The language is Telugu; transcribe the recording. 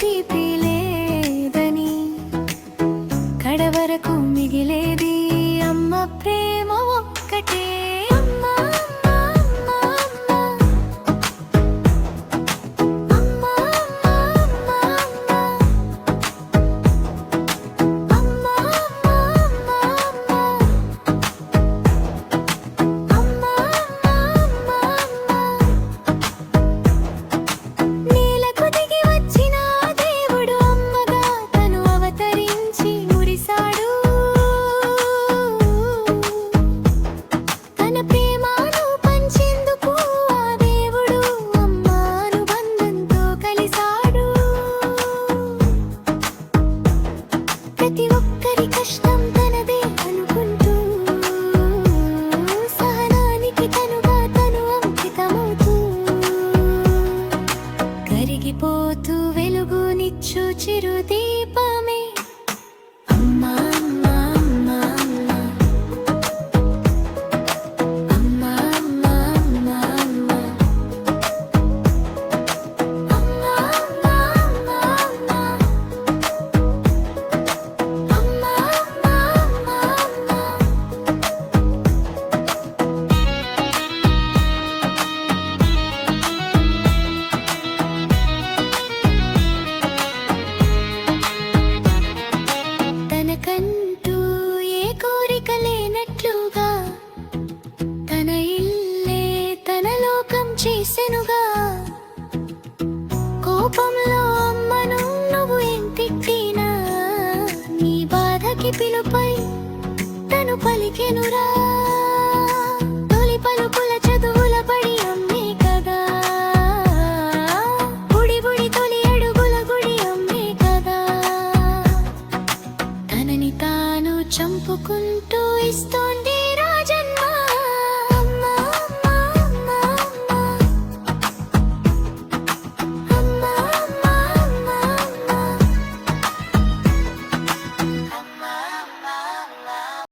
తీపి లేదని కడవరకు మిగిలేది అమ్మ ప్రేమ. వెలిగిపోతూ వెలుగునిచ్చు చిరుదీపమే. రూపంలో అమ్మను నువ్వు నీ బాధకి పిలుపై తను పలికెనురా. తొలి పలుకుల చదువుల తొలి అడుగుల గుడి కదా. తాను చంపుకుంటూ ఇస్తోంది